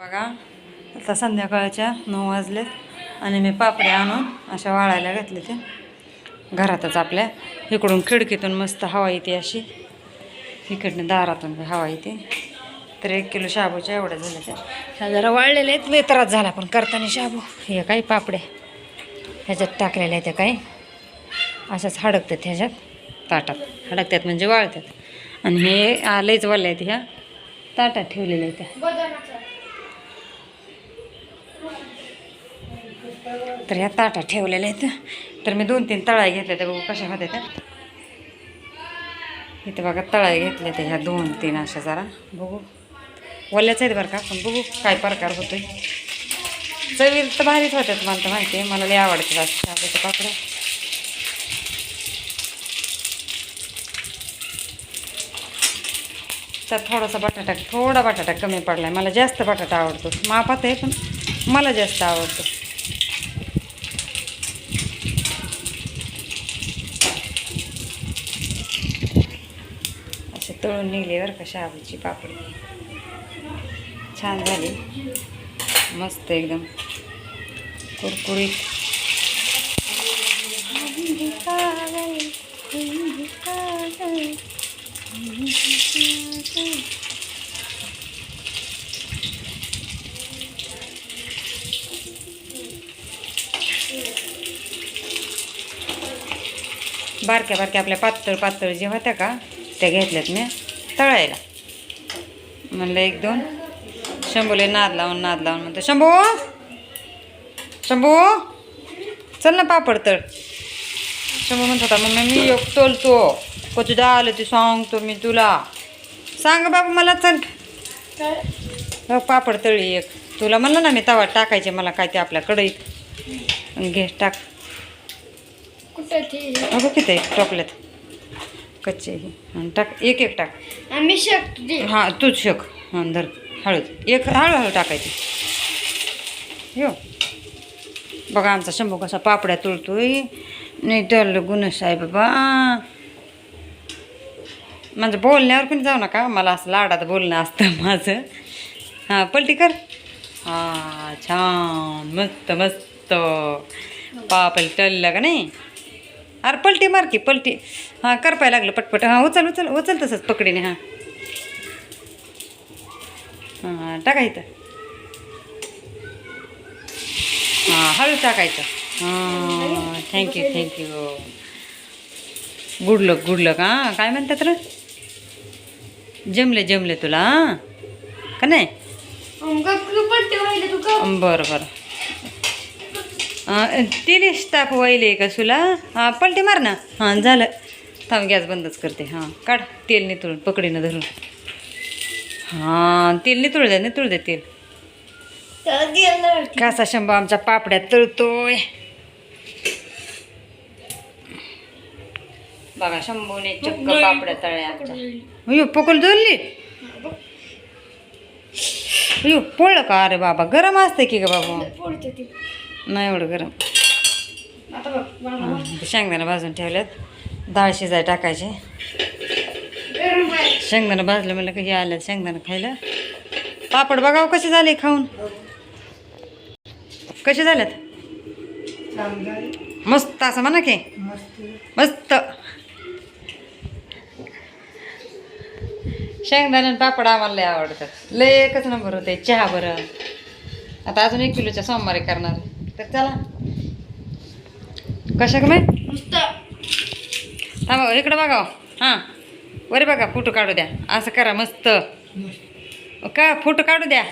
बघा आता संध्याकाळच्या नऊ वाजलेत आणि मी पापड्या आणून अशा वाळायला घातले ते. घरातच आपल्या. इकडून खिडकीतून मस्त हवा येते अशी. इकडनं दारातून हवा येते. तर एक किलो शाबूच्या एवढ्या झाल्या त्या. ह्या जरा वाळलेल्या आहेत. लय त्रास झाला पण करताना शाबू. हे काही पापड्या? ह्याच्यात टाकलेल्या आहेत त्या काही अशाच हडकतात ह्याच्यात. ताटात. हडकतात म्हणजे वाळतात. आणि हे आ, लयच वाळल्या आहेत ह्या. ताटात ठेवलेल्या आहेत त्या. तर ह्या ताटा ठेवलेल्या आहेत. तर मी दोन तीन तळ्या घेतल्या त्या बघू कशा होत्या त्या. इथं बघा तळ्या घेतल्या त्या ह्या दोन तीन अशा जरा. बघू. वल्याच आहेत बरं का पण बघू काय प्रकार होतोय. चवील तर भारीच होत्यात मला तर माहिती आहे. मला लय आवडते अशा शाबूच्या पापड्या थोडासा बटाटा थोडा बटाटा कमी पडला आहे मला जास्त बटाटा आवडतो. मापात आहे पण मला जास्त आवडतो असे तळून निघले बरं का शाबूची पापडी. छान झाली. मस्त एकदम. कुरकुरीत. बारक्या बारक्या आपल्या पातळ पातळ जे होत्या का त्या घेतल्यात मी. तळायला. म्हणलं एक दोन. शंभूले नाद लावून नाद लावून म्हणतो शंभू! शंभू! चल ना पापड तळ. शंभू म्हणत होता मम्मी मी एक तोलतो. कधी आलं ते सांगतो मी तुला. सांग बाबा मला चल. हो, पापड तळी एक. तुला म्हणलं ना मी तवा टाकायचे मला काय ते आपल्या कढईत. घे टाक. कुठं अगं किती आहे टोपल्यात कच्चे हे. आणि टाक एक एक टाक. आम्ही शकतो ते. हां तूच शक. हां धर. हळद. एक हळूहळू टाकायची. हो बघा आमचा शंभू कसा पापड्या तुळतोय नाही तर गुणस आहे बाबा. म्हणजे बोलण्यावर पण जाऊ नका. मला असं लाडात बोलणं असतं माझं. हां पलटी कर. हां छान. मस्त मस्त. पापल टललं का नाही? अरे पलटी मार की पलटी. हां करपाय लागलं पटपट. हां उचल उचल उचल तसंच पकडीने हां. हां टाका इथं. हां हळू टाकायचं हां thank you thank you good luck good luck हां काय म्हणतात रे? जमले जमले तुला हां? का नाही? बरं बरं. अं, तिने स्टाफ वाहिले का तुला हां पलटी मार ना. हां झालं. थांब गॅस बंदच करते. हां काढ. तेल नितळून पकडीनं धरून. हां तेल नितळू दे नितळू दे तेल. कसा शंभा आमच्या पापड्या तळतोय. बघा शंभूने चक्क पापड्या तळ्या आमच्या. अयो पकड जोडली अयो पोळलं का? अरे बाबा गरम असते की ग बाबा? नाही एवढं गरम. शेंगदाणा भाजून ठेवल्यात डाळ शिजाय टाकायचे. गरम शेंगदाणा भाजलं म्हणलं की हे आलं शेंगदाणा खायला. पापड बघावं हो कसे झाले खाऊन. कसे झाल्यात मस्त असं म्हणा की. मस्त. शेंगदाणा पापड आम्हाला लय आवडतात. लय एकच नंबर होते चहा बरं. आता अजून एक किलोच्या सोमवारी करणार. तर चला. कशा का मस्त थांबा इकडं बघा हां. बरे बघा फोटो काढू द्या. असं करा मस्त. का फोटो काढू द्या.